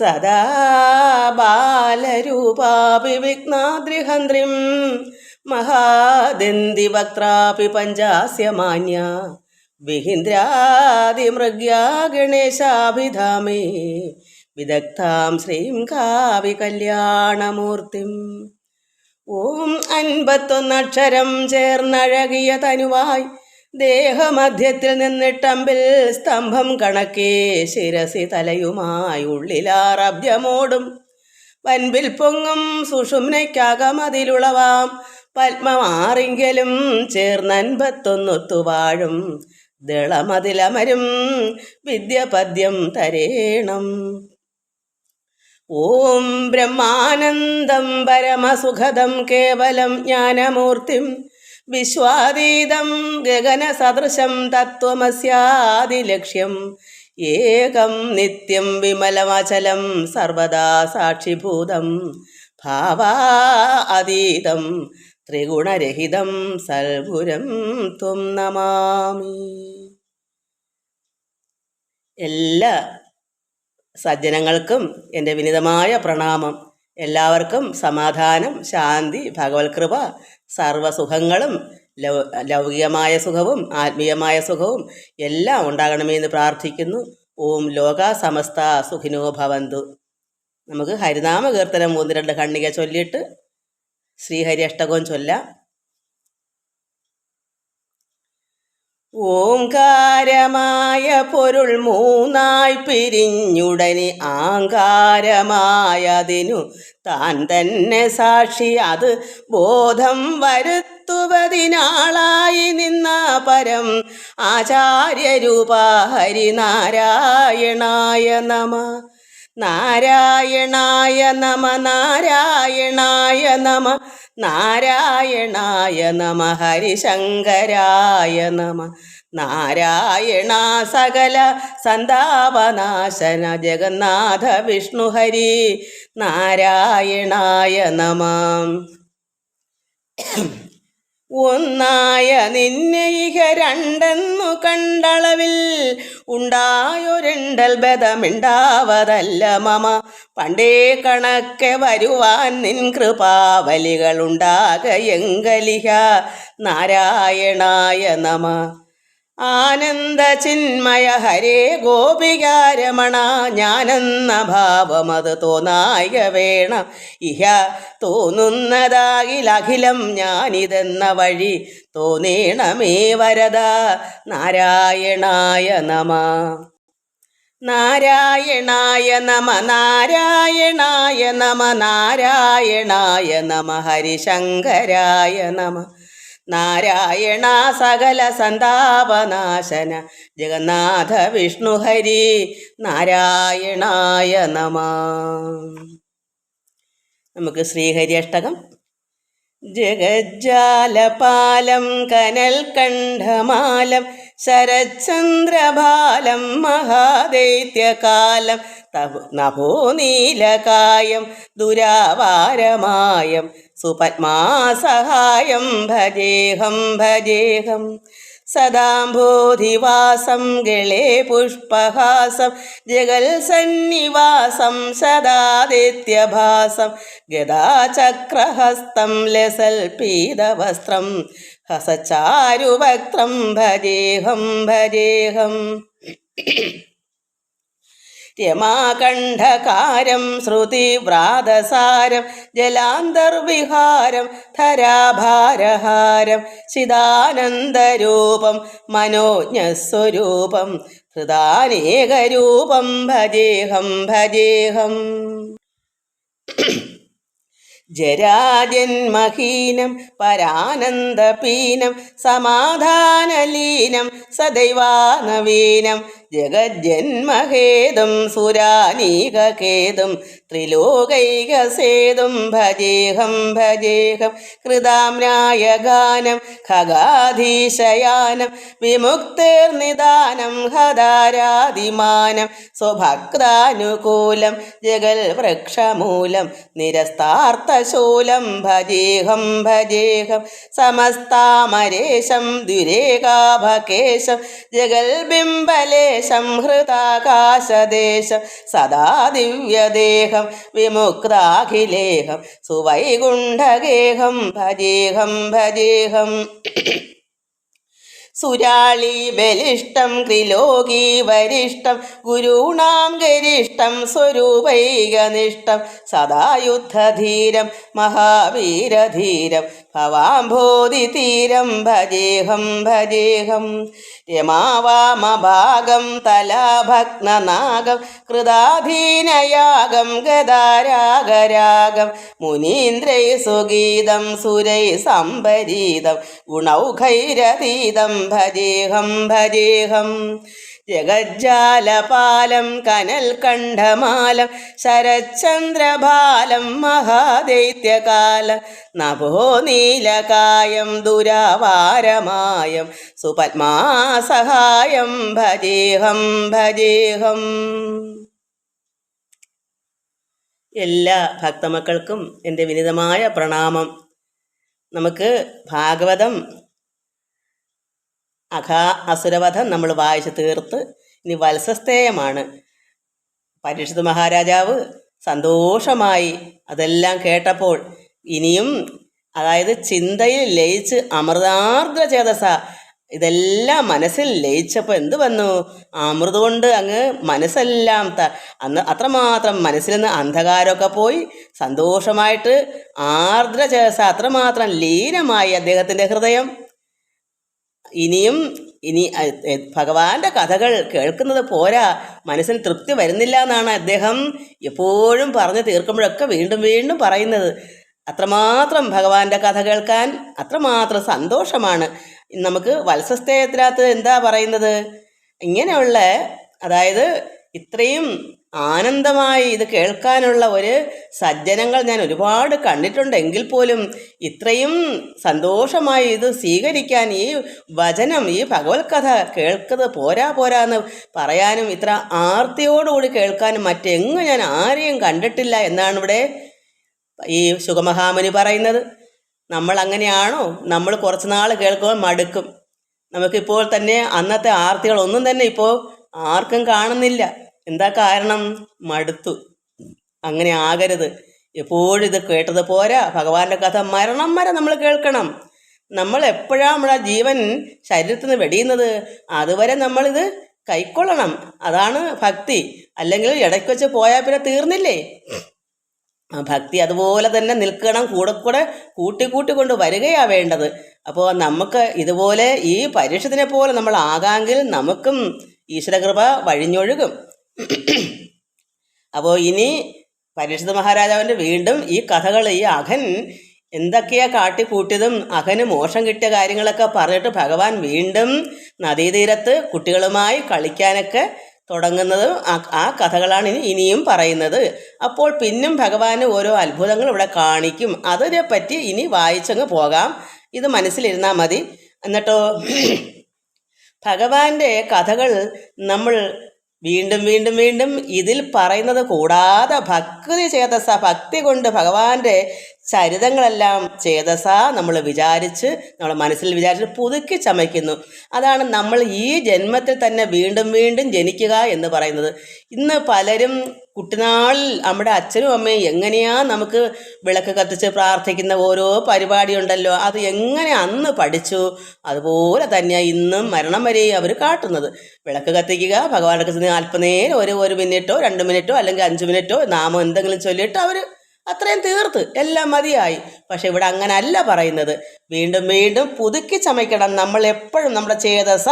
സദാ മഹാദന്തി വക്ത്രാപി പഞ്ചാസ്യമാന്യ വിഹിന്ദ്രാദിമൃഗ്യാ ഗണേശാഭിധാമേ വിദഗ്ധാം ശ്രീം കാവി കല്യാണമൂർത്തിം. ഓം അൻപത്തൊന്നക്ഷരം ചേർന്നഴകിയ തനുവായി ദേഹമധ്യത്തിൽ നിന്നിട്ടമ്പിൽ സ്തംഭം കണക്കേ ശിരസി തലയുമായി ഉള്ളിലാറബ്ജമോടും വൻപിൽ പൊങ്ങും സുഷുമ്നയ്ക്കകമതിലുളവാം പത്മമാറിങ്കലും ചേർന്നൻപത്തൊന്നൊത്തുവാഴും ദളമതിലമരും വിദ്യപദ്യം തരേണം. ഓം ബ്രഹ്മാനന്ദം പരമസുഖദം കേവലം ജ്ഞാനമൂർത്തിം വിശ്വാതീതം ഗഗനസദൃശം തത്വമസ്യാദിലക്ഷ്യം ഏകം നിത്യം വിമലമചലം സർവദാ സാക്ഷിഭൂതം. ഭാവാ അതീതം ത്രിഗുണരഹിതം സൽഗുരം ത്വം നമാമി. എല്ലാ സജ്ജനങ്ങൾക്കും എന്റെ വിനിതമായ പ്രണാമം. എല്ലാവർക്കും സമാധാനം ശാന്തി ഭഗവത് കൃപ സർവസുഖങ്ങളും ലൗ ലൗകികമായ സുഖവും ആത്മീയമായ സുഖവും എല്ലാം ഉണ്ടാകണമെന്ന് പ്രാർത്ഥിക്കുന്നു. ഓം ലോക സമസ്ത സുഖിനോ ഭവന്തു. നമുക്ക് ഹരിനാമ കീർത്തനം മൂന്ന് രണ്ട് കണ്ണിക ചൊല്ലിയിട്ട് ശ്രീഹരി അഷ്ടകവും ചൊല്ലാം. ഓംകാരമായ പൊരുൾ മൂന്നായി പിരിഞ്ഞുടനെ ആങ്കാരമായതിനു താൻ തന്നെ സാക്ഷി. അത് ബോധം വരുത്തുവതിനാളായി നിന്ന പരം ആചാര്യരൂപ ഹരിനാരായണായ നമ. നാരായണായ നമ നാരായണായ നമ നാരായണായ നമ ഹരിശങ്കരായ നമ നാരായണ സകല സന്താപനാശന ജഗന്നാഥ വിഷ്ണുഹരി നാരായണായ നമ. ഒന്നായ നിന്നെ ഇഹ രണ്ടെന്നു കണ്ടളവിൽ ഉണ്ടായൊരെണ്ടൽ ബദമിണ്ടാവതല്ല മമ. പണ്ടേ കണക്കെ വരുവാൻ നിൻ കൃപാവലികളുണ്ടാകയെങ്കലിഹ. നാരായണായ നമ. ആനന്ദ ചിന്മയ ഹരേ ഗോപികാരമണ ഞാനെന്ന ഭാവമത് തോന്നായ വേണം. ഇഹ തോന്നുന്നതാകിലഖിലം ഞാനിതെന്ന വഴി തോന്നേണമേ വരദ. നാരായണായ നമ. നാരായണായ നമ നാരായണായ നമ നാരായണായ നമ ഹരിശങ്കരായ നമ. നാരായണ സകല സന്താപനാശന ജഗന്നാഥ വിഷ്ണുഹരി നാരായണായ നമ. നമുക്ക് ശ്രീഹരി അഷ്ടകം. ജഗജ്ജാലപാലം കനൽ കണ്ഠമാലം ശരചന്ദ്രബാലം മഹാദൈത്യകാലം നഭോനീലകായം ദുരാവാരമായം സുപത്മാസഹായം ഭജേഹം ഭജേഹം. സദാംബോധിവാസം ഗളേ പുഷ്പഹാസം ജഗൽസന്നിവാസം സദാദിത്യഭാസം ഗദാചക്രഹസ്തം ലസൽപീതവസ്ത്രം ഹസചാരുവക്ത്രം ഭജേഹം ഭജേഹം. രമാകണ്ഠകാരം ശ്രുതിവ്രാതസാരം ജലാന്തർവിഹാരം ധരാഭാരഹാരം ചിദാനന്ദരൂപം മനോജ്ഞസ്വരൂപം ഹൃദാനേകരൂപം ഭജേഹം ഭജേഹം. ജരാജന്മഹീനം പരാനന്ദപീനം സമാധാനലീനം സദൈവാനവീനം ജഗജ്ജന്മഹേതും സുരാനീകേതും ത്രിലോകൈകസേതും ഭജേഹം ഭജേഹം കൃതാമ്രായ ഗാനം ഖഗാധീശയാനം വിമുക്തിർനിദാനം ഹദാരാതിമാനം സ്വഭക്താനുകൂലം ജഗൽ വൃക്ഷമൂലം നിരസ്താർത്ഥശൂലം ഭജേഹം ഭജേഹം സമസ്താമരേശം ദുരേകാഭകേശം ജഗൽബിംബലേശം ബിംബലേശം ഹൃതാകാശദേശം സദാ ദിവ്യദേഹം വിമുക്താഖിലേഹം സുവൈകുണ്ഠഗേഹം ഭജേഹം ഭജേഹം. സുരാളി ബലിഷ്ടം ത്രിലോകി വരിഷ്ടം ഗുരുണാം ഗരിഷ്ടം സ്വരൂപൈകനിഷ്ടം സദായുദ്ധധീരം മഹാവീരധീരം ഭവാംബോധിതീരം ഭജേഹം ഭജേഹം. രമാവാമഭാഗം തലാഭഗ്നനാഗം കൃതാധീനയാഗം ഗദാരാഗരാഗം മുനീന്ദ്രൈ സുഗീതം സുരൈ സംഭരീതം ഗുണൗഖൈരതീതം ഭജേഹം ഭജേഹം. ജഗജ്ജാലപാലം കനൽ കണ്ഠമാലം ശരചന്ദ്രപാലം മഹാദൈത്യകാലം നഭോ നീലകായം ദുരാവാരമായം സുപത്മാസഹായം ഭജേഹം ഭജേഹം. എല്ലാ ഭക്തമക്കൾക്കും എന്റെ വിനിതമായ പ്രണാമം. നമുക്ക് ഭാഗവതം അഘാ അസുരവധം നമ്മൾ വായിച്ച് തീർത്ത് ഇനി വത്സസ്തേയമാണ് പരീക്ഷിത് മഹാരാജാവ് സന്തോഷമായി അതെല്ലാം കേട്ടപ്പോൾ ഇനിയും അതായത് ചിന്തയിൽ ലയിച്ച് അമൃതാർദ്ര ചേതസ ഇതെല്ലാം മനസ്സിൽ ലയിച്ചപ്പോൾ എന്ത് വന്നു? അമൃത് കൊണ്ട് അങ്ങ് മനസ്സെല്ലാം ത അന്ന് അത്രമാത്രം മനസ്സിൽ നിന്ന് അന്ധകാരമൊക്കെ പോയി സന്തോഷമായിട്ട് ആർദ്ര ചേതസ അത്രമാത്രം ലീനമായി അദ്ദേഹത്തിന്റെ ഹൃദയം. ഇനിയും ഇനി ഭഗവാന്റെ കഥകൾ കേൾക്കുന്നത് പോരാ. മനസ്സിന് തൃപ്തി വരുന്നില്ല എന്നാണ് അദ്ദേഹം എപ്പോഴും പറഞ്ഞു തീർക്കുമ്പോഴൊക്കെ വീണ്ടും വീണ്ടും പറയുന്നത്. അത്രമാത്രം ഭഗവാന്റെ കഥ കേൾക്കാൻ അത്രമാത്രം സന്തോഷമാണ്. നമുക്ക് വത്സസ്തേയത്തിനകത്ത് എന്താ പറയുന്നത്? ഇങ്ങനെയുള്ള അതായത് ഇത്രയും ആനന്ദമായി ഇത് കേൾക്കാനുള്ള ഒരു സജ്ജനങ്ങൾ ഞാൻ ഒരുപാട് കണ്ടിട്ടുണ്ട്. എങ്കിൽ പോലും ഇത്രയും സന്തോഷമായി ഇത് സ്വീകരിക്കാൻ ഈ വചനം ഈ ഭഗവത് കഥ കേൾക്കുന്നത് പോരാ പോരാ എന്ന് പറയാനും ഇത്ര ആർത്തിയോടുകൂടി കേൾക്കാനും മറ്റെങ്ങും ഞാൻ ആരെയും കണ്ടിട്ടില്ല എന്നാണ് ഇവിടെ ഈ സുഖമഹാമുനി പറയുന്നത്. നമ്മൾ അങ്ങനെയാണോ നമ്മൾ കുറച്ച് നാൾ കേൾക്കുമ്പോൾ മടുക്കും. നമുക്കിപ്പോൾ തന്നെ അന്നത്തെ ആർത്തികളൊന്നും തന്നെ ഇപ്പോൾ ആർക്കും കാണുന്നില്ല. എന്താ കാരണം? മടുത്തു. അങ്ങനെ ആകരുത്. എപ്പോഴും ഇത് കേട്ടത് പോരാ. ഭഗവാന്റെ കഥ മരണം വരെ നമ്മൾ കേൾക്കണം. നമ്മൾ എപ്പോഴാണ് നമ്മുടെ ജീവൻ ശരീരത്തിൽ നിന്ന് വെടിയുന്നത്? അതുവരെ നമ്മളിത് കൈക്കൊള്ളണം. അതാണ് ഭക്തി. അല്ലെങ്കിൽ ഇടയ്ക്ക് വെച്ച് പോയാൽ പിന്നെ തീർന്നില്ലേ? ഭക്തി അതുപോലെ തന്നെ നിൽക്കണം. കൂടെ കൂടെ കൂട്ടി കൂട്ടി കൊണ്ട് വരികയാണ് വേണ്ടത്. അപ്പോൾ നമുക്ക് ഇതുപോലെ ഈ പരീക്ഷത്തിനെ പോലെ നമ്മൾ ആകാമെങ്കിൽ നമുക്കും ഈശ്വരകൃപ വഴിഞ്ഞൊഴുകും. അപ്പോൾ ഇനി പരീക്ഷിത മഹാരാജാവിന്റെ വീണ്ടും ഈ കഥകൾ ഈ അഖൻ എന്തൊക്കെയാ കാട്ടിക്കൂട്ടിയതും അഖന് മോശം കിട്ടിയ കാര്യങ്ങളൊക്കെ പറഞ്ഞിട്ട് ഭഗവാൻ വീണ്ടും നദീതീരത്ത് കുട്ടികളുമായി കളിക്കാനൊക്കെ തുടങ്ങുന്നതും ആ കഥകളാണ് ഇനി ഇനിയും പറയുന്നത്. അപ്പോൾ പിന്നും ഭഗവാന് ഓരോ അത്ഭുതങ്ങൾ ഇവിടെ കാണിക്കും. അതിനെ പറ്റി ഇനി വായിച്ചങ്ങ് പോകാം. ഇത് മനസ്സിലിരുന്നാൽ മതി. എന്നിട്ടോ ഭഗവാന്റെ കഥകൾ നമ്മൾ വീണ്ടും വീണ്ടും വീണ്ടും ഇതിൽ പറയുന്നത് കൂടാതെ ഭക്തി ചേതസ ഭക്തി കൊണ്ട് ഭഗവാന്റെ ചരിതങ്ങളെല്ലാം ചേതസ നമ്മൾ വിചാരിച്ച് നമ്മൾ മനസ്സിൽ വിചാരിച്ച് പുതുക്കി ചമയ്ക്കുന്നു. അതാണ് നമ്മൾ ഈ ജന്മത്തിൽ തന്നെ വീണ്ടും വീണ്ടും ജനിക്കുക എന്ന് പറയുന്നത്. ഇന്ന് പലരും കുട്ടിനാളിൽ നമ്മുടെ അച്ഛനും അമ്മയും എങ്ങനെയാ നമുക്ക് വിളക്ക് കത്തിച്ച് പ്രാർത്ഥിക്കുന്ന ഓരോ പരിപാടിയുണ്ടല്ലോ അത് എങ്ങനെ അന്ന് പഠിച്ചു അതുപോലെ തന്നെയാണ് ഇന്നും മരണം വരെയും അവർ കാട്ടുന്നത്. വിളക്ക് കത്തിക്കുക ഭഗവാനൊക്കെ അല്പനേരം ഒരു ഒരു മിനിറ്റോ രണ്ട് മിനിറ്റോ അല്ലെങ്കിൽ അഞ്ച് മിനിറ്റോ നാമം എന്തെങ്കിലും ചൊല്ലിയിട്ട് അവർ അത്രയും തീർത്ത്. എല്ലാം മതിയായി. പക്ഷെ ഇവിടെ അങ്ങനെ അല്ല പറയുന്നത്. വീണ്ടും വീണ്ടും പുതുക്കി ചമയ്ക്കണം നമ്മൾ എപ്പോഴും നമ്മുടെ ചേതസ.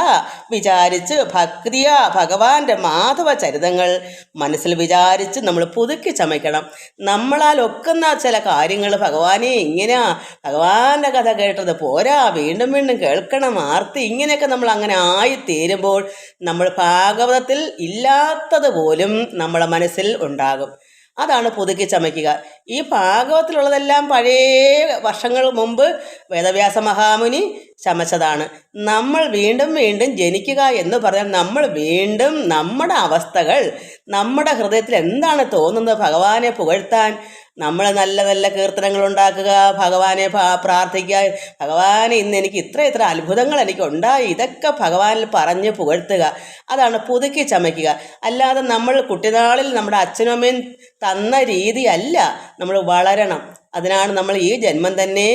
വിചാരിച്ച് ഭക്തിയ ഭഗവാന്റെ മാധവ ചരിതങ്ങൾ. മനസ്സിൽ വിചാരിച്ച് നമ്മൾ പുതുക്കി ചമയ്ക്കണം. നമ്മളാൽ ഒക്കുന്ന ചില കാര്യങ്ങൾ ഭഗവാനെ ഇങ്ങനെയാ. ഭഗവാന്റെ കഥ കേട്ടത് പോരാ. വീണ്ടും വീണ്ടും കേൾക്കണം. ആർത്തി ഇങ്ങനെയൊക്കെ നമ്മൾ അങ്ങനെ ആയി തീരുമ്പോൾ നമ്മൾ ഭാഗവതത്തിൽ ഇല്ലാത്തത് പോലും നമ്മളെ മനസ്സിൽ ഉണ്ടാകും. അതാണ് പുതുക്കി ചമയ്ക്കുക. ഈ ഭാഗവത്തിലുള്ളതെല്ലാം പഴയ വർഷങ്ങൾ മുമ്പ് വേദവ്യാസ മഹാമുനി ചമച്ചതാണ്. നമ്മൾ വീണ്ടും വീണ്ടും ജനിക്കുക എന്ന് പറഞ്ഞാൽ നമ്മൾ വീണ്ടും നമ്മുടെ അവസ്ഥകൾ നമ്മുടെ ഹൃദയത്തിൽ എന്താണ് തോന്നുന്നത് ഭഗവാനെ പുകഴ്ത്താൻ നമ്മൾ നല്ല നല്ല കീർത്തനങ്ങൾ ഉണ്ടാക്കുക ഭഗവാനെ പ്രാർത്ഥിക്കുക. ഭഗവാനെ ഇന്ന് എനിക്ക് ഇത്ര ഇത്ര അത്ഭുതങ്ങൾ എനിക്ക് ഉണ്ടായി. ഇതൊക്കെ ഭഗവാനിൽ പറഞ്ഞ് പുകഴ്ത്തുക. അതാണ് പുതുക്കി ചമയ്ക്കുക. അല്ലാതെ നമ്മൾ കുട്ടിനാളിൽ നമ്മുടെ അച്ഛനും അമ്മയും തന്ന രീതിയല്ല നമ്മൾ വളരണം. അതിനാണ് നമ്മൾ ഈ ജന്മം തന്നെ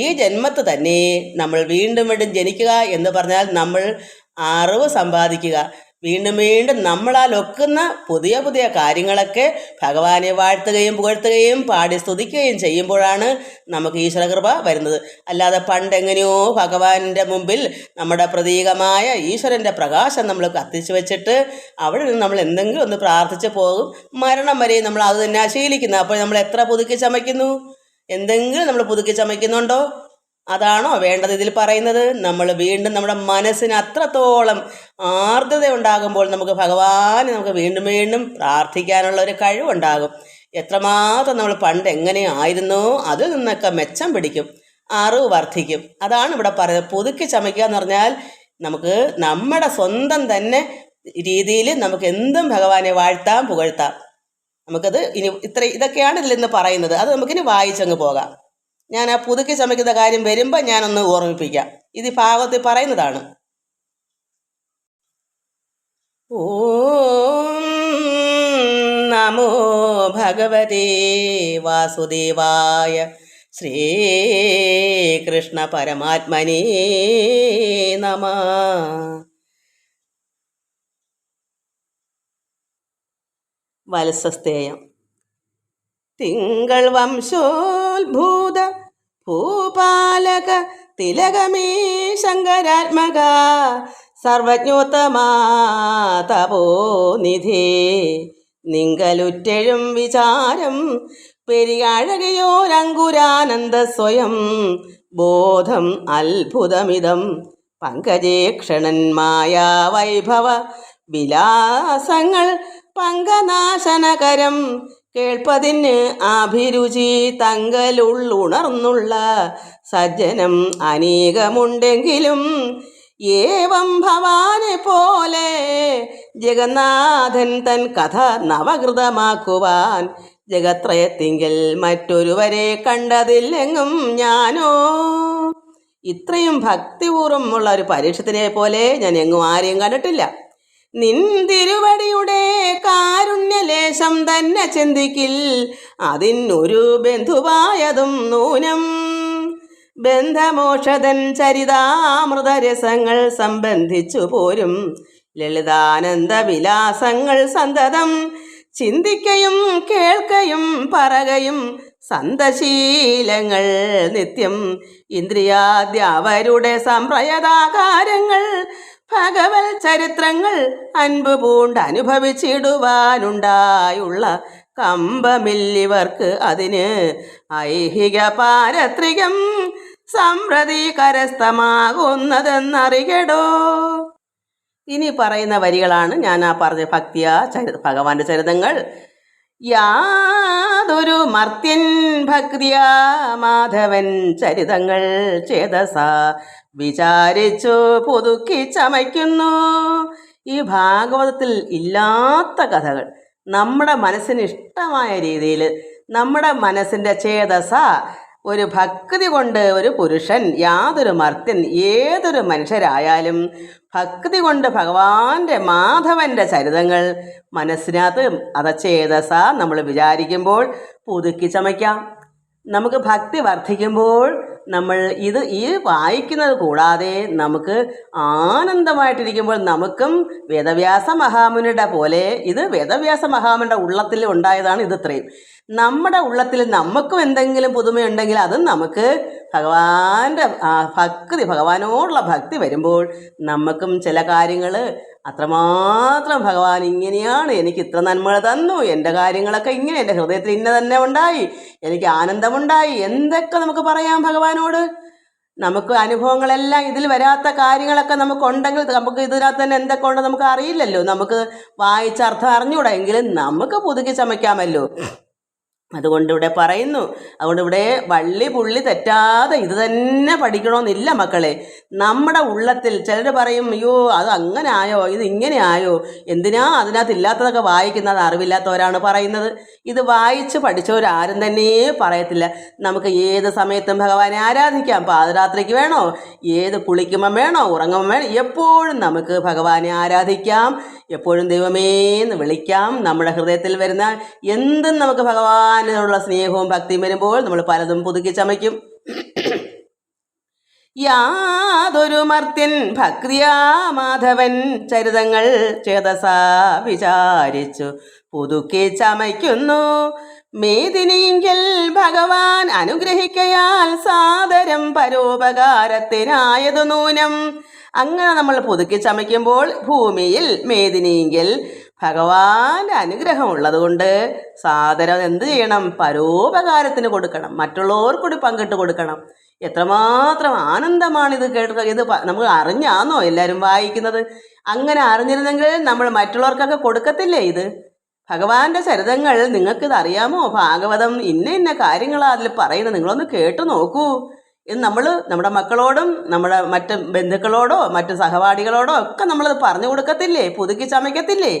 ഈ ജന്മത്ത് തന്നെ നമ്മൾ വീണ്ടും വീണ്ടും ജനിക്കുക എന്ന് പറഞ്ഞാൽ നമ്മൾ അറിവ് സമ്പാദിക്കുക. വീണ്ടും വീണ്ടും നമ്മളാൽ ഒക്കുന്ന പുതിയ പുതിയ കാര്യങ്ങളൊക്കെ ഭഗവാനെ വാഴ്ത്തുകയും പുകഴ്ത്തുകയും പാടി സ്തുതിക്കുകയും ചെയ്യുമ്പോഴാണ് നമുക്ക് ഈശ്വരകൃപ വരുന്നത്. അല്ലാതെ പണ്ട് എങ്ങനെയോ ഭഗവാന്റെ മുമ്പിൽ നമ്മുടെ പ്രതീകമായ ഈശ്വരന്റെ പ്രകാശം നമ്മൾ കത്തിച്ചു വെച്ചിട്ട് അവിടെ നിന്ന് നമ്മൾ എന്തെങ്കിലും ഒന്ന് പ്രാർത്ഥിച്ച് പോകും. മരണം വരെ നമ്മൾ അത് തന്നെ ശീലിക്കുന്നത് അപ്പോൾ നമ്മൾ എത്ര പുതുക്കി ചമയ്ക്കുന്നു? എന്തെങ്കിലും നമ്മൾ പുതുക്കി ചമയ്ക്കുന്നുണ്ടോ? അതാണോ വേണ്ടത് ഇതിൽ പറയുന്നത്? നമ്മൾ വീണ്ടും നമ്മുടെ മനസ്സിന് അത്രത്തോളം ആർദ്രത ഉണ്ടാകുമ്പോൾ നമുക്ക് ഭഗവാനെ നമുക്ക് വീണ്ടും വീണ്ടും പ്രാർത്ഥിക്കാനുള്ള ഒരു കഴിവുണ്ടാകും. എത്രമാത്രം നമ്മൾ പണ്ട് എങ്ങനെയായിരുന്നോ അതിൽ നിന്നൊക്കെ മെച്ചം പിടിക്കും അറിവ് വർദ്ധിക്കും. അതാണ് ഇവിടെ പറയുന്നത്. പുതുക്കി ചമയ്ക്കുക എന്ന് പറഞ്ഞാൽ നമുക്ക് നമ്മുടെ സ്വന്തം തന്നെ രീതിയിൽ നമുക്ക് എന്തും ഭഗവാനെ വാഴ്ത്താം പുകഴ്ത്താം. നമുക്കത് ഇനി ഇത്ര ഇതൊക്കെയാണ് ഇതിൽ നിന്ന് പറയുന്നത്. അത് നമുക്കിനി വായിച്ചങ്ങ് പോകാം. ഞാൻ ആ പുതുക്കി ചമയ്ക്കുന്ന കാര്യം വരുമ്പോൾ ഞാനൊന്ന് ഓർമ്മിപ്പിക്കാം. ഇത് ഭാഗത്തിൽ പറയുന്നതാണ്. ഓം നമോ ഭഗവതേ വാസുദേവായ ശ്രീകൃഷ്ണ പരമാത്മനേ നമ. വത്സസ്തേയം തിങ്കൾ വംശോത്ഭൂത ഭൂപാലക തിലകമേ ശങ്കരാത്മക സർവജ്ഞോത്തമാ തപോനിധേ നിങ്കലുറ്റഴും വിചാരം പെരിയാഴകയോരങ്കുരാനന്ദ സ്വയം. ബോധം അത്ഭുതമിതം പങ്കജേക്ഷണൻ മായാ വൈഭവ വിലാസങ്ങൾ പങ്കനാശനകരം കേൾപ്പതിന് അഭിരുചി തങ്കലുള്ളുണർന്നുള്ള സജ്ജനം അനേകമുണ്ടെങ്കിലും ഏവം ഭവാനെ പോലെ ജഗന്നാഥൻ തൻ കഥ നവകൃതമാക്കുവാൻ ജഗത്രയത്തിങ്കിൽ മറ്റൊരുവരെ കണ്ടതില്ലെങ്കും ഞാനോ? ഇത്രയും ഭക്തിപൂർവമുള്ള ഒരു പരീക്ഷത്തിനെ പോലെ ഞാൻ എങ്ങും ആരെയും കണ്ടിട്ടില്ല. നിൻ തിരുവടിയുടെ കാരുണ്യലേശം തന്നെ ചിന്തിക്കിൽ. അതിനൊരു ബന്ധുവായതും നൂനം. ബന്ധമോഷതൻ ചരിതാമൃതരസങ്ങൾ സംബന്ധിച്ചു പോരും. ലളിതാനന്ദ വിലാസങ്ങൾ സന്തതം ചിന്തിക്കയും കേൾക്കയും പറകയും സന്തശീലങ്ങൾ നിത്യം. ഇന്ദ്രിയാദ്യവരുടെ സംപ്രയതാകാരങ്ങൾ ഭഗവത് ചരിത്രങ്ങൾ അൻപ് പൂണ്ട് അനുഭവിച്ചിടുവാനുണ്ടായുള്ള കമ്പമില്ലിവർക്ക് അതിന് ഐഹിക പാരത്രികം സംപ്രതി കരസ്ഥമാകുന്നതെന്നറികടോ ഇനി പറയുന്ന വരികളാണ് ഞാൻ ആ പറഞ്ഞ ഭക്തിയ ചരി ഭഗവാന്റെ ചരിതങ്ങൾ. യാതൊരു മർത്യൻ ഭക്തിയ മാധവൻ ചരിതങ്ങൾ ചേതസ. വിചാരിച്ചു പുതുക്കി ചമയ്ക്കുന്നു ഈ ഭാഗവതത്തിൽ ഇല്ലാത്ത കഥകൾ നമ്മുടെ മനസ്സിന് ഇഷ്ടമായ രീതിയിൽ നമ്മുടെ മനസ്സിന്റെ ചേതസ. ഒരു ഭക്തി കൊണ്ട് ഒരു പുരുഷൻ യാതൊരു മർത്യൻ ഏതൊരു മനുഷ്യരായാലും ഭക്തി കൊണ്ട് ഭഗവാന്റെ മാധവന്റെ ചരിതങ്ങൾ മനസ്സിനകത്ത് അതച്ചേതസ നമ്മൾ വിചാരിക്കുമ്പോൾ പുതുക്കി ചമയ്ക്കാം. നമുക്ക് ഭക്തി വർദ്ധിക്കുമ്പോൾ നമ്മൾ ഇത് ഈ വായിക്കുന്നത് കൂടാതെ നമുക്ക് ആനന്ദമായിട്ടിരിക്കുമ്പോൾ നമുക്കും വേദവ്യാസ മഹാമുനിയുടെ പോലെ ഇത് വേദവ്യാസ മഹാമുനിയുടെ ഉള്ളത്തിൽ ഉണ്ടായതാണ് ഇത് ഇത്രയും. നമ്മുടെ ഉള്ളത്തിൽ നമുക്കും എന്തെങ്കിലും പുതുമയുണ്ടെങ്കിൽ അത് നമുക്ക് ഭഗവാന്റെ ഭക്തി ഭഗവാനോടുള്ള ഭക്തി വരുമ്പോൾ നമുക്കും ചില കാര്യങ്ങൾ അത്രമാത്രം ഭഗവാൻ ഇങ്ങനെയാണ് എനിക്ക് ഇത്ര നന്മകൾ തന്നു എന്റെ കാര്യങ്ങളൊക്കെ ഇങ്ങനെ എന്റെ ഹൃദയത്തിൽ ഇന്ന തന്നെ ഉണ്ടായി എനിക്ക് ആനന്ദമുണ്ടായി എന്തൊക്കെ നമുക്ക് പറയാം ഭഗവാനോട് നമുക്ക് അനുഭവങ്ങളെല്ലാം ഇതിൽ വരാത്ത കാര്യങ്ങളൊക്കെ നമുക്കുണ്ടെങ്കിൽ നമുക്ക് ഇതിനകത്ത് തന്നെ എന്തൊക്കെ ഉണ്ടോ നമുക്ക് അറിയില്ലല്ലോ. നമുക്ക് വായിച്ചർത്ഥം അറിഞ്ഞൂടാ. എങ്കിലും നമുക്ക് പുതുക്കി ചമയ്ക്കാമല്ലോ. അതുകൊണ്ട് ഇവിടെ പറയുന്നു അതുകൊണ്ട് ഇവിടെ വള്ളി പുള്ളി തെറ്റാതെ ഇത് തന്നെ പഠിക്കണമെന്നില്ല മക്കളെ. നമ്മുടെ ഉള്ളത്തിൽ ചിലർ പറയും അയ്യോ അത് അങ്ങനെ ആയോ ഇത് ഇങ്ങനെ ആയോ എന്തിനാ അതിനകത്ത് ഇല്ലാത്തതൊക്കെ വായിക്കുന്നത്? അറിവില്ലാത്തവരാണ് പറയുന്നത്. ഇത് വായിച്ച് പഠിച്ചവരാരും തന്നെ പറയത്തില്ല. നമുക്ക് ഏത് സമയത്തും ഭഗവാനെ ആരാധിക്കാം. പാതിരാത്രിക്ക് വേണോ? ഏത് കുളിക്കുമ്പം വേണോ? ഉറങ്ങുമ്പം വേണോ? എപ്പോഴും നമുക്ക് ഭഗവാനെ ആരാധിക്കാം. എപ്പോഴും ദൈവമേന്ന് വിളിക്കാം. നമ്മുടെ ഹൃദയത്തിൽ വരുന്ന എന്തും നമുക്ക് ഭഗവാനുള്ള സ്നേഹവും ഭക്തിയും വരുമ്പോൾ നമ്മൾ പലതും പുതുക്കി ചമയ്ക്കും. യാതൊരു മർത്യൻ ഭക്തിയാ മാധവൻ ചരിതങ്ങൾ ചേതസാ വിചാരിച്ചു പുതുക്കി ചമയ്ക്കുന്നു. മേദിനിയെങ്കിൽ ഭഗവാൻ അനുഗ്രഹിക്കയാൽ സാദരം പരോപകാരത്തിനായതു നൂനം. അങ്ങനെ നമ്മൾ പുതുക്കി ചമയ്ക്കുമ്പോൾ ഭൂമിയിൽ മേദിനിയെങ്കിൽ ഭഗവാന്റെ അനുഗ്രഹം ഉള്ളതുകൊണ്ട് സാദരം എന്ത് ചെയ്യണം? പരോപകാരത്തിന് കൊടുക്കണം. മറ്റുള്ളവർക്കൂടി പങ്കിട്ട് കൊടുക്കണം. എത്രമാത്രം ആനന്ദമാണ് ഇത് ഇത് നമുക്ക് അറിഞ്ഞാന്നോ എല്ലാവരും വായിക്കുന്നത്? അങ്ങനെ അറിഞ്ഞിരുന്നെങ്കിൽ നമ്മൾ മറ്റുള്ളവർക്കൊക്കെ കൊടുക്കത്തില്ലേ ഇത്? ഭഗവാന്റെ ചരിതങ്ങൾ നിങ്ങൾക്കിത് അറിയാമോ? ഭാഗവതം ഇന്ന ഇന്ന കാര്യങ്ങളാണ് അതിൽ പറയുന്നത്. നിങ്ങളൊന്ന് കേട്ടു നോക്കൂ. ഇത് നമ്മൾ നമ്മുടെ മക്കളോടും നമ്മുടെ മറ്റ് ബന്ധുക്കളോടോ മറ്റ് സഹപാഠികളോടോ ഒക്കെ നമ്മളത് പറഞ്ഞു കൊടുക്കത്തില്ലേ? പുതുക്കി ചമയ്ക്കത്തില്ലേ?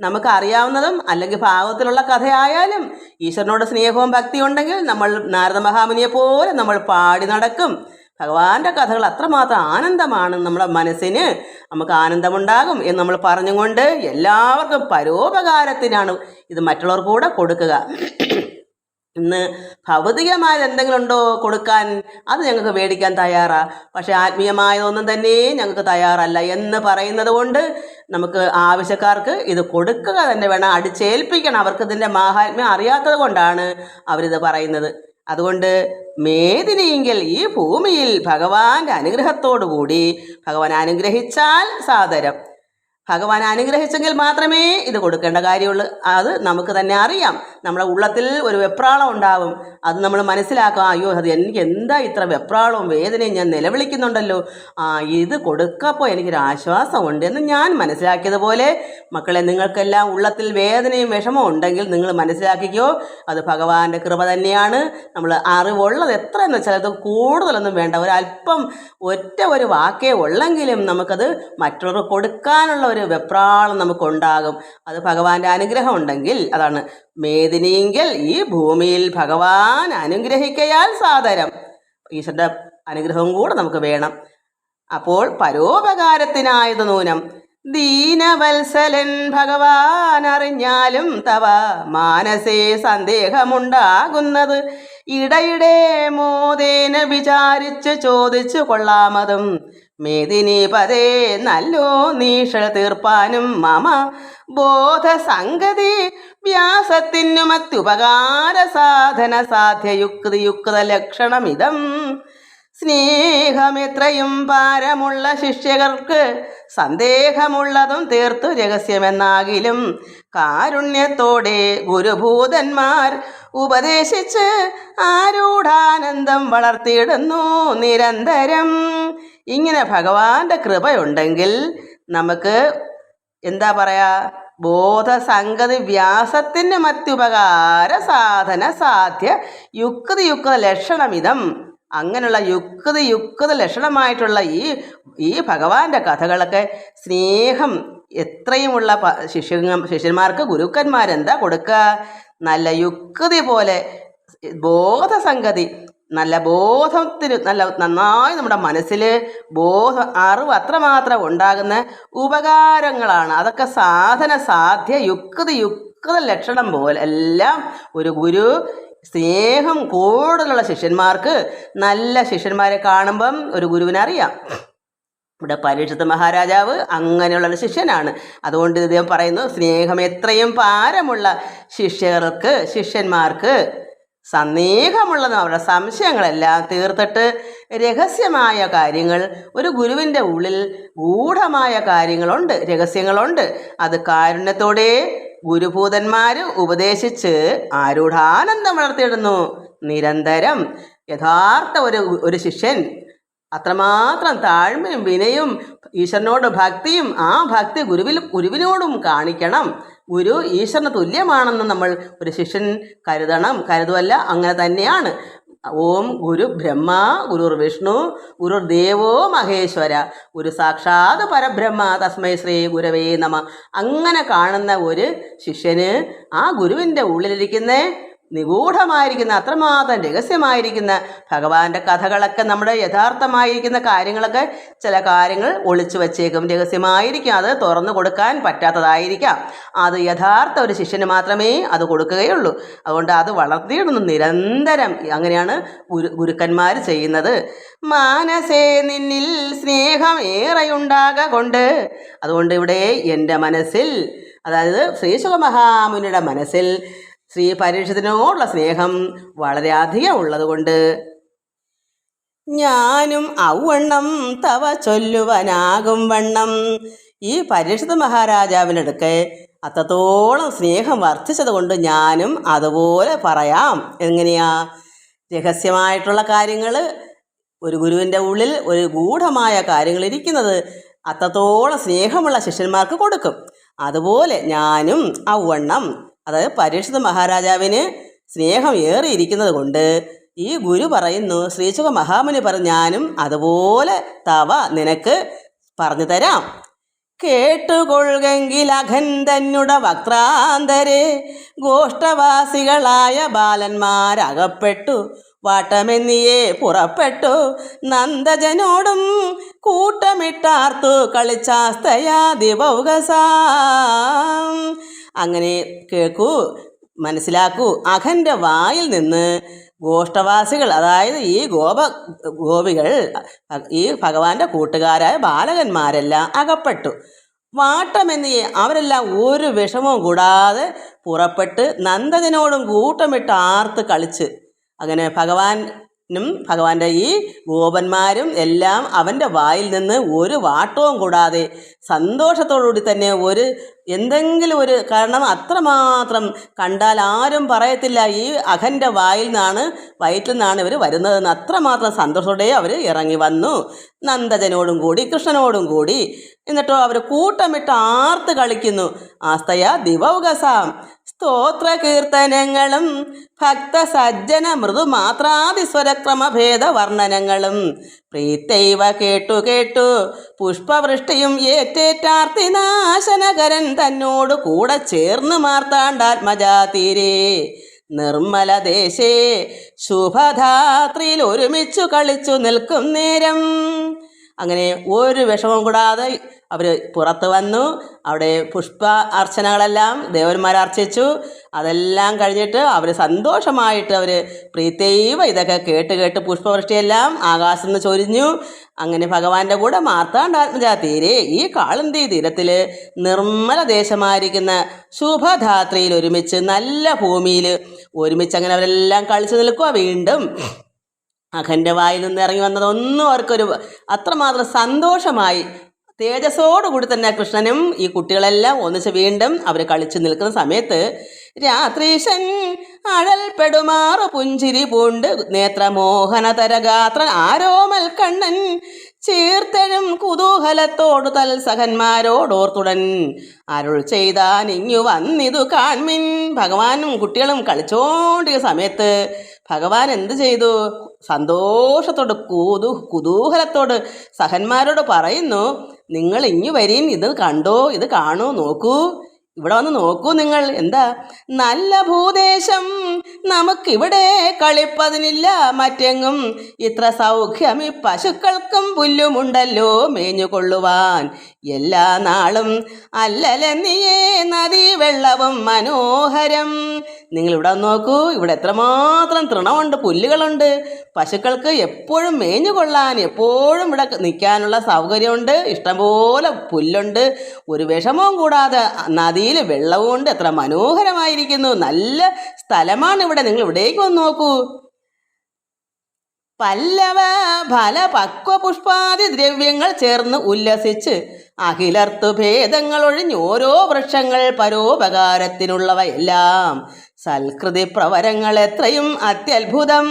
നമുക്ക് അറിയാവുന്നതും അല്ലെങ്കിൽ ഭാഗത്തിലുള്ള കഥയായാലും ഈശ്വരനോട് സ്നേഹവും ഭക്തി ഉണ്ടെങ്കിൽ നമ്മൾ നാരദ മഹാമുനിയെ പോലെ നമ്മൾ പാടി നടക്കും. ഭഗവാന്റെ കഥകൾ അത്രമാത്രം ആനന്ദമാണ് നമ്മുടെ മനസ്സിന്. നമുക്ക് ആനന്ദമുണ്ടാകും എന്ന് നമ്മൾ പറഞ്ഞുകൊണ്ട് എല്ലാവർക്കും പരോപകാരത്തിനാണ് ഇത് മറ്റുള്ളവർ കൂടെ കൊടുക്കുക. ഇന്ന് ഭൗതികമായത് എന്തെങ്കിലും ഉണ്ടോ കൊടുക്കാൻ? അത് ഞങ്ങൾക്ക് മേടിക്കാൻ തയ്യാറാ. പക്ഷെ ആത്മീയമായതൊന്നും തന്നെ ഞങ്ങൾക്ക് തയ്യാറല്ല എന്ന് പറയുന്നത് കൊണ്ട് നമുക്ക് ആവശ്യക്കാർക്ക് ഇത് കൊടുക്കുക തന്നെ വേണം. അടിച്ചേൽപ്പിക്കണം. അവർക്ക് ഇതിന്റെ മഹാത്മ്യം അറിയാത്തത് കൊണ്ടാണ് അവരിത് പറയുന്നത്. അതുകൊണ്ട് മേദിനിയെങ്കിൽ ഈ ഭൂമിയിൽ ഭഗവാന്റെ അനുഗ്രഹത്തോടു കൂടി ഭഗവാൻ അനുഗ്രഹിച്ചാൽ സാദരം. ഭഗവാൻ അനുഗ്രഹിച്ചെങ്കിൽ മാത്രമേ ഇത് കൊടുക്കേണ്ട കാര്യമുള്ളൂ. അത് നമുക്ക് തന്നെ അറിയാം. നമ്മുടെ ഉള്ളത്തിൽ ഒരു വെപ്രാളം ഉണ്ടാവും. അത് നമ്മൾ മനസ്സിലാക്കുക അയ്യോ അത് എനിക്ക് എന്താ ഇത്ര വെപ്രാളവും വേദനയും ഞാൻ നിലവിളിക്കുന്നുണ്ടല്ലോ. ആ ഇത് കൊടുക്കപ്പോൾ എനിക്കൊരു ആശ്വാസമുണ്ട് എന്ന് ഞാൻ മനസ്സിലാക്കിയതുപോലെ മക്കളെ നിങ്ങൾക്കെല്ലാം ഉള്ളത്തിൽ വേദനയും വിഷമവും ഉണ്ടെങ്കിൽ നിങ്ങൾ മനസ്സിലാക്കിക്കോ. അത് ഭഗവാന്റെ കൃപ തന്നെയാണ്. നമ്മൾ അറിവുള്ളത് എത്ര എന്ന് വെച്ചാൽ അത് കൂടുതലൊന്നും വേണ്ട. ഒരല്പം ഒറ്റ ഒരു വാക്കേ ഉള്ളെങ്കിലും നമുക്കത് മറ്റുള്ളവർക്ക് കൊടുക്കാനുള്ള ഒരു വെപ്രാളം നമുക്കുണ്ടാകും. അത് ഭഗവാന്റെ അനുഗ്രഹം ഉണ്ടെങ്കിൽ അതാണ് മേദിനിയെങ്കിൽ ഈ ഭൂമിയിൽ ഭഗവാൻ അനുഗ്രഹിക്കയാൽ സാദരം. ഈശ്വരന്റെ അനുഗ്രഹവും കൂടെ നമുക്ക് വേണം. അപ്പോൾ പരോപകാരത്തിനായത് നൂനം. ദീനവത്സലൻ ഭഗവാൻ അറിഞ്ഞാലും തവ മാനസേ സന്ദേഹമുണ്ടാകുന്നത്. ഇടയിടെ മോദേന വിചാരിച്ച് ചോദിച്ചു കൊള്ളാമതും. മേദിനി പതേ നല്ലോ നീഷ തീർപ്പാനും മമ ബോധസംഗതി വ്യാസത്തിനുമത്യുപകാര സാധന സാധ്യയുക്തിയുക്ത ലക്ഷണമിതം. സ്നേഹമെത്രയും പാരമുള്ള ശിഷ്യകർക്ക് സന്ദേഹമുള്ളതും തീർത്തു രഹസ്യമെന്നാകിലും കാരുണ്യത്തോടെ ഗുരുഭൂതന്മാർ ഉപദേശിച്ച് ആരൂഢാനന്ദം വളർത്തിയിടുന്നു നിരന്തരം. ഇങ്ങനെ ഭഗവാന്റെ കൃപയുണ്ടെങ്കിൽ നമുക്ക് എന്താ പറയാ ബോധസംഗതി വ്യാസത്തിന്റെ മറ്റുപകാര സാധന സാധ്യ യുക്തി യുക്ത ലക്ഷണമിതം അങ്ങനെയുള്ള യുക്തി യുക്ത ലക്ഷണമായിട്ടുള്ള ഈ ഈ ഭഗവാന്റെ കഥകളൊക്കെ സ്നേഹം എത്രയുമുള്ള ശിഷ്യ ശിഷ്യന്മാർക്ക് ഗുരുക്കന്മാരെന്താ കൊടുക്കുക നല്ല യുക്തി പോലെ ബോധസംഗതി നല്ല ബോധത്തിന് നല്ല നന്നായി നമ്മുടെ മനസ്സിൽ ബോധ അറിവ് അത്രമാത്രം ഉണ്ടാകുന്ന ഉപകാരങ്ങളാണ്. അതൊക്കെ സാധന സാധ്യ യുക്തി യുക്ത ലക്ഷണം പോലെ എല്ലാം ഒരു ഗുരു സ്നേഹം കൂടുതലുള്ള ശിഷ്യന്മാർക്ക് നല്ല ശിഷ്യന്മാരെ കാണുമ്പം ഒരു ഗുരുവിനറിയാം. ഇവിടെ പരീക്ഷത്ത് മഹാരാജാവ് അങ്ങനെയുള്ള ശിഷ്യനാണ്. അതുകൊണ്ട് ഇദ്ദേഹം പറയുന്നു സ്നേഹം എത്രയും പാരമുള്ള ശിഷ്യർക്ക് ശിഷ്യന്മാർക്ക് സന്ദേഹമുള്ളത് അവരുടെ സംശയങ്ങളെല്ലാം തീർത്തിട്ട് രഹസ്യമായ കാര്യങ്ങൾ ഒരു ഗുരുവിന്റെ ഉള്ളിൽ ഗൂഢമായ കാര്യങ്ങളുണ്ട് രഹസ്യങ്ങളുണ്ട്. അത് കാരുണ്യത്തോടെ ഗുരുഭൂതന്മാർ ഉപദേശിച്ച് ആരൂഢാനന്ദം വളർത്തിയിടുന്നു. നിരന്തരം. യഥാർത്ഥ ഒരു ഒരു ശിഷ്യൻ. അത്രമാത്രം താഴ്മയും വിനയും ഈശ്വരനോട് ഭക്തിയും ആ ഭക്തി ഗുരുവിൽ ഗുരുവിനോടും കാണിക്കണം. ഗുരു ഈശ്വരന് തുല്യമാണെന്ന് നമ്മൾ ഒരു ശിഷ്യൻ കരുതണം കരുതുമല്ല അങ്ങനെ തന്നെയാണ്. ഓം ഗുരു ബ്രഹ്മ ഗുരുർ വിഷ്ണു ഗുരുർ ദേവോ മഹേശ്വര ഗുരു സാക്ഷാത് പരബ്രഹ്മ തസ്മൈ ശ്രീ ഗുരവേ നമ. അങ്ങനെ കാണുന്ന ഒരു ശിഷ്യന് ആ ഗുരുവിന്റെ ഉള്ളിലിരിക്കുന്ന നിഗൂഢമായിരിക്കുന്ന അത്രമാത്രം രഹസ്യമായിരിക്കുന്ന ഭഗവാന്റെ കഥകളൊക്കെ നമ്മുടെ യഥാർത്ഥമായിരിക്കുന്ന കാര്യങ്ങളൊക്കെ ചില കാര്യങ്ങൾ ഒളിച്ചു വച്ചേക്കും. രഹസ്യമായിരിക്കും. അത് തുറന്നു കൊടുക്കാൻ പറ്റാത്തതായിരിക്കാം. അത് യഥാർത്ഥ ഒരു ശിഷ്യന് മാത്രമേ അത് കൊടുക്കുകയുള്ളൂ. അതുകൊണ്ട് അത് വളർത്തിയിടുന്നു. നിരന്തരം അങ്ങനെയാണ് ഗുരു ഗുരുക്കന്മാർ ചെയ്യുന്നത്. മാനസേ നിന്നിൽ സ്നേഹം ഏറെയുണ്ടാക കൊണ്ട് അതുകൊണ്ട് ഇവിടെ എന്റെ മനസ്സിൽ അതായത് ശ്രീശുഖ മഹാമുനിയുടെ മനസ്സിൽ ശ്രീ പരീക്ഷത്തിനോടുള്ള സ്നേഹം വളരെയധികം ഉള്ളതുകൊണ്ട് ഞാനും ഔവണ്ണം തവ ചൊല്ലുവനാകും വണ്ണം. ഈ പരീക്ഷിത മഹാരാജാവിനടുക്ക് അത്രത്തോളം സ്നേഹം വർദ്ധിച്ചതുകൊണ്ട് ഞാനും അതുപോലെ പറയാം. എങ്ങനെയാ? രഹസ്യമായിട്ടുള്ള കാര്യങ്ങൾ ഒരു ഗുരുവിന്റെ ഉള്ളിൽ ഒരു ഗൂഢമായ കാര്യങ്ങൾ ഇരിക്കുന്നത് അത്രത്തോളം സ്നേഹമുള്ള ശിഷ്യന്മാർക്ക് കൊടുക്കും. അതുപോലെ ഞാനും ഔവണ്ണം അതായത് പരീക്ഷിത മഹാരാജാവിന് സ്നേഹം ഏറിയിരിക്കുന്നത് കൊണ്ട് ഈ ഗുരു പറയുന്നു ശ്രീശുഖ മഹാമുനി പറഞ്ഞു ഞാനും അതുപോലെ തവ നിനക്ക് പറഞ്ഞു തരാം. കേട്ടുകൊള്ളുകെങ്കിൽ അഖൻ തന്നുട വക്രാന്തരെ ഗോഷ്ടവാസികളായ ബാലന്മാരകപ്പെട്ടു വാട്ടമെന്നിയെ പുറപ്പെട്ടു നന്ദജനോടും കൂട്ടമിട്ടാർത്തു കളിച്ചാസ്തയാ ദിവൗകസാം അങ്ങനെ കേൾക്കൂ മനസ്സിലാക്കൂ. അഖന്റെ വായിൽ നിന്ന് ഗോഷ്ടവാസികൾ അതായത് ഈ ഗോപ ഗോപികൾ ഈ ഭഗവാന്റെ കൂട്ടുകാരായ ബാലകന്മാരെല്ലാം അകപ്പെട്ടു. വാട്ടമെന്ന് അവരെല്ലാം ഒരു വിഷമവും കൂടാതെ പുറപ്പെട്ട് നന്ദജനോടും കൂട്ടമിട്ട് ആർത്ത് കളിച്ച്. അങ്ങനെ ഭഗവാനും ഭഗവാന്റെ ഈ ഗോപന്മാരും എല്ലാം അവന്റെ വായിൽ നിന്ന് ഒരു വാട്ടവും കൂടാതെ സന്തോഷത്തോടുകൂടി തന്നെ ഒരു എന്തെങ്കിലും ഒരു കാരണം അത്രമാത്രം കണ്ടാൽ ആരും പറയത്തില്ല. ഈ അഖന്റെ വായിൽ നിന്നാണ് വയറ്റിൽ നിന്നാണ് ഇവർ വരുന്നതെന്ന് അത്രമാത്രം സന്തോഷത്തോടെ അവർ ഇറങ്ങി വന്നു. നന്ദജനോടും കൂടി കൃഷ്ണനോടും കൂടി. എന്നിട്ടോ അവർ കൂട്ടമിട്ട് ആർത്ത് കളിക്കുന്നു. ആസ്തയ ദിവൗകസാം. സ്തോത്ര കീർത്തനങ്ങളും ഭക്തസജ്ജന മൃദുമാത്രാതിസ്വരക്രമഭേദ വർണനങ്ങളും പ്രീത്തൈവ കേട്ടു കേട്ടു പുഷ്പവൃഷ്ടിയും ഏറ്റേറ്റാർത്തി നാശനകരൻ തന്നോട് കൂടെ ചേർന്ന് മാർത്താണ്ടാത്മജാതീരേ നിർമ്മല ദേശേ ശുഭധാത്രിയിൽ ഒരുമിച്ചു കളിച്ചു നിൽക്കും നേരം. അങ്ങനെ ഒരു വിഷമവും കൂടാതെ അവർ പുറത്ത് വന്നു. അവിടെ പുഷ്പ അർച്ചനകളെല്ലാം ദേവന്മാർ അർച്ചിച്ചു. അതെല്ലാം കഴിഞ്ഞിട്ട് അവർ സന്തോഷമായിട്ട് അവർ പ്രീതൈവ ഇതൊക്കെ കേട്ട് കേട്ട് പുഷ്പവൃഷ്ടിയെല്ലാം ആകാശത്ത് നിന്ന് ചൊരിഞ്ഞു. അങ്ങനെ ഭഗവാന്റെ കൂടെ മാർത്താണ്ടാത്മജാ തീരെ ഈ കാളന്തി തീരത്തിൽ നിർമ്മല ദേശമായിരിക്കുന്ന ശുഭധാത്രിയിൽ ഒരുമിച്ച് നല്ല ഭൂമിയിൽ ഒരുമിച്ച് അങ്ങനെ അവരെല്ലാം കളിച്ചു നിൽക്കുക വീണ്ടും. അഖന്റെ വായിൽ നിന്ന് ഇറങ്ങി വന്നതൊന്നും അവർക്കൊരു അത്രമാത്രം സന്തോഷമായി. തേജസ്സോടുകൂടി തന്നെ കൃഷ്ണനും ഈ കുട്ടികളെല്ലാം ഒന്നിച്ച് വീണ്ടും അവർ കളിച്ചു നിൽക്കുന്ന സമയത്ത് രാത്രീശൻ അഴൽപ്പെടുമാറു പുഞ്ചിരി പൂണ്ട് നേത്രമോഹന തരഗാത്രൻ ആരോമൽ കണ്ണൻ ചീർത്തഴും കുതൂഹലത്തോടു തൽസഹന്മാരോടോർത്തുടൻ അരുൾ ചെയ്താൻ ഇങ്ങു വന്നിതു കാൺമിൻ. ഭഗവാനും കുട്ടികളും കളിച്ചോണ്ടിയ സമയത്ത് ഭഗവാൻ എന്ത് ചെയ്തു? സന്തോഷത്തോട് കൂതു കുതൂഹലത്തോട് സഹന്മാരോട് പറയുന്നു നിങ്ങൾ ഇങ്ങു വരീൻ ഇത് കണ്ടോ ഇത് കാണോ നോക്കൂ. ഇവിടെ വന്ന് നോക്കൂ നിങ്ങൾ. എന്താ? നല്ല ഭൂദേശം നമുക്കിവിടെ കളിപ്പതിനില്ല മറ്റെങ്ങും ഇത്ര സൗഖ്യം ഈ പശുക്കൾക്കും പുല്ലുമുണ്ടല്ലോ മേഞ്ഞുകൊള്ളുവാൻ. എല്ലാ നാളും അല്ലലെന്നിയേ നദീ വെള്ളവും മനോഹരം. നിങ്ങൾ ഇവിടെ നോക്കൂ. ഇവിടെ എത്രമാത്രം തൃണമുണ്ട് പുല്ലുകളുണ്ട്. പശുക്കൾക്ക് എപ്പോഴും മേഞ്ഞു കൊള്ളാൻ എപ്പോഴും ഇവിടെ നിൽക്കാനുള്ള സൗകര്യമുണ്ട്. ഇഷ്ടംപോലെ പുല്ലുണ്ട്. ഒരു വിഷമവും കൂടാതെ നദിയിൽ വെള്ളവുമുണ്ട് എത്ര മനോഹരമായിരിക്കുന്നു. നല്ല സ്ഥലമാണ് ഇവിടെ. നിങ്ങൾ ഇവിടേക്ക് വന്ന് നോക്കൂ. പല്ലവ ഫല പക്വ പുഷ്പാദി ദ്രവ്യങ്ങൾ ചേർന്ന് ഉല്ലസിച്ച് അഖിലർത്തു ഭേദങ്ങൾ ഒഴിഞ്ഞ് ഓരോ വൃക്ഷങ്ങൾ പരോപകാരത്തിനുള്ളവയെല്ലാം സൽകൃതി പ്രവരങ്ങൾ എത്രയും അത്യത്ഭുതം.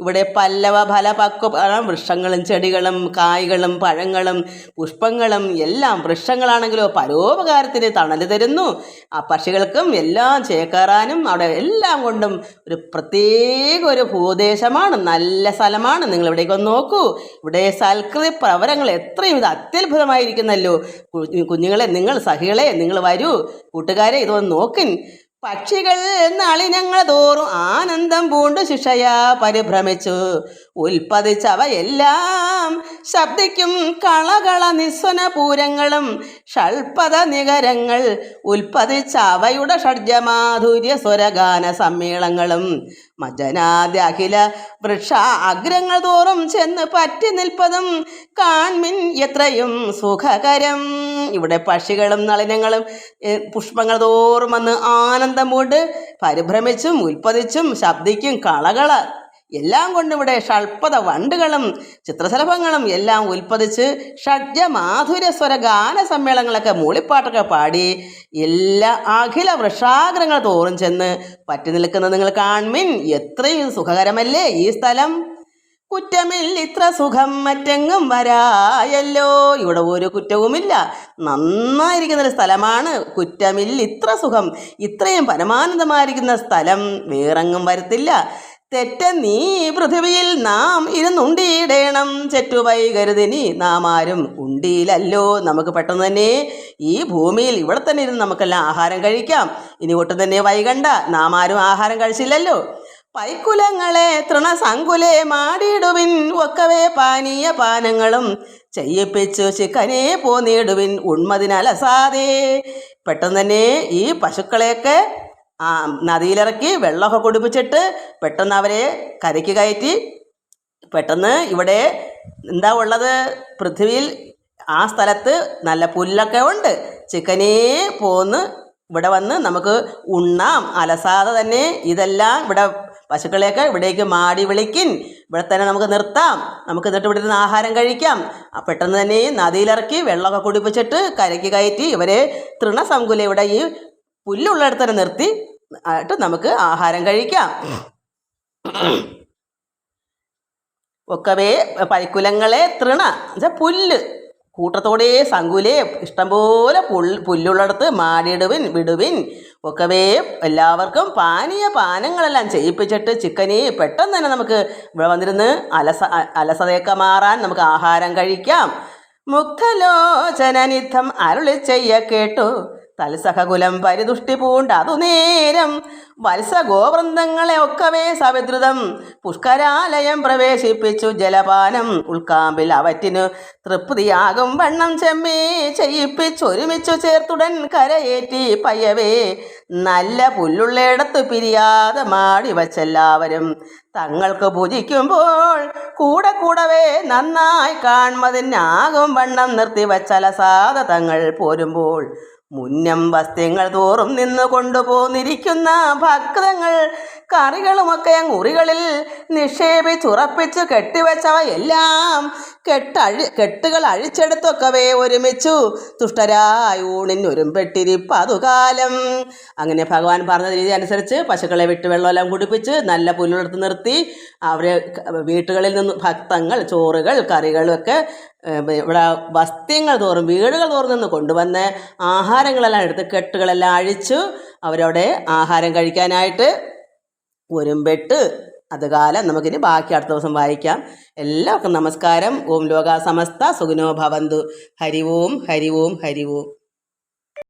ഇവിടെ പല്ലവ ഫല പക്വ വൃക്ഷങ്ങളും ചെടികളും കായ്കളും പഴങ്ങളും പുഷ്പങ്ങളും എല്ലാം വൃക്ഷങ്ങളാണെങ്കിലോ പരോപകാരത്തിന് തണൽ തരുന്നു. ആ പക്ഷികൾക്കും എല്ലാം ചേക്കേറാനും അവിടെ എല്ലാം കൊണ്ടും ഒരു പ്രത്യേക ഒരു ഭൂദേശമാണ് നല്ല സ്ഥലമാണ്. നിങ്ങൾ ഇവിടേക്ക് ഒന്ന് നോക്കൂ. ഇവിടെ സൽകൃതി പ്രവരങ്ങൾ എത്രയും ഇത് അത്യത്ഭുതമായിരിക്കുന്നല്ലോ. കുഞ്ഞുങ്ങളെ നിങ്ങൾ സഹികളെ നിങ്ങൾ വരൂ. കൂട്ടുകാരെ ഇതൊന്ന് നോക്കിൻ. പക്ഷികൾ നളിനങ്ങൾ തോറും ആനന്ദം പൂണ്ടു ശിക്ഷയാ പരിഭ്രമിച്ചു. ഉൽപ്പതിച്ചവയെല്ലാം ശബ്ദിക്കും കളകള നിസ്വന പൂരങ്ങളും ഷൾപത നികരങ്ങൾ ഉൽപ്പതിച്ച അവയുടെ ഷഡ്ജമാധുര്യ സ്വരഗാന സമ്മേളങ്ങളും മജനാദ്യഖില വൃക്ഷ അഗ്രങ്ങൾ തോറും ചെന്ന് പറ്റി നിൽപ്പതും കാൺമിൻ എത്രയും സുഖകരം. ഇവിടെ പക്ഷികളും നളിനങ്ങളും പുഷ്പങ്ങൾ തോറും വന്ന് ആനന്ദം കൊണ്ട് പരിഭ്രമിച്ചും ഉൽപ്പതിച്ചും ശബ്ദിക്കും കളകള. എല്ലാം കൊണ്ടിവിടെ ഷൾപ്പത വണ്ടുകളും ചിത്രശലഭങ്ങളും എല്ലാം ഉൽപ്പതിച്ച് ഷഡ്ജ മാധുര്യ സ്വര ഗാന സമ്മേളനങ്ങളൊക്കെ മൂളിപ്പാട്ടൊക്കെ പാടി എല്ലാ അഖില വൃഷാഗ്രങ്ങൾ തോറും ചെന്ന് പറ്റി നിൽക്കുന്നത് നിങ്ങൾ കാൺമിൻ എത്രയും സുഖകരമല്ലേ ഈ സ്ഥലം? കുറ്റമില്ല ഇത്ര സുഖം മറ്റെങ്ങും വരായല്ലോ. ഇവിടെ ഒരു കുറ്റവുമില്ല. നന്നായിരിക്കുന്ന ഒരു സ്ഥലമാണ് കുറ്റമില്ല ഇത്ര സുഖം. ഇത്രയും പരമാനന്ദമായിരിക്കുന്ന സ്ഥലം വേറെങ്ങും വരത്തില്ല. തെറ്റ നീ പൃഥിവിയിൽ നാം ഇരുന്നുണ്ടിയിടേണം ചെറ്റുവൈകരുതിനി കരുതിനി നാം. ആരും ഉണ്ടിയിലല്ലോ. നമുക്ക് പെട്ടെന്ന് തന്നെ ഈ ഭൂമിയിൽ ഇവിടെ തന്നെ ഇരുന്ന് നമുക്കെല്ലാം ആഹാരം കഴിക്കാം. ഇനി ഒട്ടും തന്നെ വൈകണ്ട. നാം ആരും ആഹാരം കഴിച്ചില്ലല്ലോ. പൈക്കുലങ്ങളെ തൃണസങ്കുലെ മാടിയിടുവിൻ. ഒക്കവേ പാനീയ പാനങ്ങളും ചെയ്യിപ്പിച്ചു ചിക്കനെ പോന്നിടുവിൻ. ഉണ്മതിനലസാതെ പെട്ടെന്ന് തന്നെ ഈ പശുക്കളെയൊക്കെ ആ നദിയിലിറക്കി വെള്ളമൊക്കെ കുടിപ്പിച്ചിട്ട് പെട്ടെന്ന് അവരെ കരയ്ക്ക് കയറ്റി പെട്ടെന്ന് ഇവിടെ എന്താ ഉള്ളത്? പൃഥ്വിയിൽ ആ സ്ഥലത്ത് നല്ല പുല്ലൊക്കെ ഉണ്ട്. ചിക്കനേ പോന്ന് ഇവിടെ വന്ന് നമുക്ക് ഉണ്ണാം. അലസാതെ തന്നെ ഇതെല്ലാം ഇവിടെ പശുക്കളെയൊക്കെ ഇവിടേക്ക് മാടി വിളിക്കിൻ. ഇവിടെ തന്നെ നമുക്ക് നിർത്താം. നമുക്ക് എന്നിട്ട് ഇവിടെ നിന്ന് ആഹാരം കഴിക്കാം. പെട്ടെന്ന് തന്നെ നദിയിലിറക്കി വെള്ളമൊക്കെ കുടിപ്പിച്ചിട്ട് കരയ്ക്ക് കയറ്റി ഇവരെ തൃണസംകുല ഇവിടെ ഈ പുല്ലുള്ളിടത്ത് തന്നെ നിർത്തി. ആയിട്ട് നമുക്ക് ആഹാരം കഴിക്കാം. ഒക്കവേ പരിക്കുലങ്ങളെ തൃണ. എന്നുവെച്ചാൽ പുല്ല്. കൂട്ടത്തോടെ സങ്കുലെ ഇഷ്ടംപോലെ പുൽ പുല്ലുള്ളിടത്ത് മാടിയിടുവിൻ വിടുവിൻ. ഒക്കവേ എല്ലാവർക്കും പാനീയ പാനങ്ങളെല്ലാം ചെയ്യിപ്പിച്ചിട്ട് ചിക്കനെ പെട്ടെന്ന് തന്നെ നമുക്ക് ഇവിടെ വന്നിരുന്ന് അലസ അലസതയൊക്കെ മാറാൻ നമുക്ക് ആഹാരം കഴിക്കാം. മുക്തലോചനനിധം അരുളി ചെയ്യ കേട്ടു. തൽസഹകുലം പരിതുഷ്ടി പൂണ്ടതു നേരം. വത്സഗോവൃന്ദങ്ങളെ ഒക്കവേ സവിദ്രുതം. പുഷ്കരാലയം പ്രവേശിപ്പിച്ചു ജലപാനം. ഉൾക്കാമ്പിൽ അവറ്റിനു തൃപ്തിയാകും വണ്ണം ചെമ്മേ. ചെയ്യിപ്പിച്ചൊരുമിച്ചു ചേർത്തുടൻ കരയേറ്റി പയ്യവേ. നല്ല പുല്ലുള്ളയിടത്ത് പിരിയാതെ മാടി വച്ചെല്ലാവരും. തങ്ങൾക്ക് പൂജിക്കുമ്പോൾ കൂടെ കൂടവേ നന്നായി കാൺമതിനാകും വണ്ണം നിർത്തി വച്ചലസാതെ തങ്ങൾ പോരുമ്പോൾ. മുന്നം വസ്ത്യങ്ങൾ തോറും നിന്ന് കൊണ്ടുപോന്നിരിക്കുന്ന ഭക്തങ്ങൾ കറികളുമൊക്കെ മുറികളിൽ നിക്ഷേപിച്ചുറപ്പിച്ചു കെട്ടിവെച്ചവ എല്ലാം കെട്ടഴി കെട്ടുകൾ അഴിച്ചെടുത്തൊക്കവേ ഒരുമിച്ചു. തുഷ്ടരായ ഊണിനൊരുമ്പെട്ടിരിപ്പ് അതുകാലം. അങ്ങനെ ഭഗവാൻ പറഞ്ഞ രീതി അനുസരിച്ച് പശുക്കളെ വിട്ട് വെള്ളമെല്ലാം കുടിപ്പിച്ച് നല്ല പുല്ലെടുത്ത് നിർത്തി. അവരെ വീട്ടുകളിൽ നിന്ന് ഭക്തങ്ങൾ ചോറുകൾ കറികളൊക്കെ ഇവിടെ വസ്ത്യങ്ങൾ തോറും വീടുകൾ തോറും നിന്ന് കൊണ്ടുവന്ന് ആഹാരങ്ങളെല്ലാം എടുത്ത് കെട്ടുകളെല്ലാം അഴിച്ചു. അവരവിടെ ആഹാരം കഴിക്കാനായിട്ട് ഒരുമ്പെട്ട് അതുകാലം നമുക്കിനി ബാക്കി അടുത്ത ദിവസം വായിക്കാം. എല്ലാവർക്കും നമസ്കാരം. ഓം ലോക സമസ്ത. സുഖിനോ ഭവന്തു. ഹരി ഓം ഹരി ഓം ഹരി ഓം.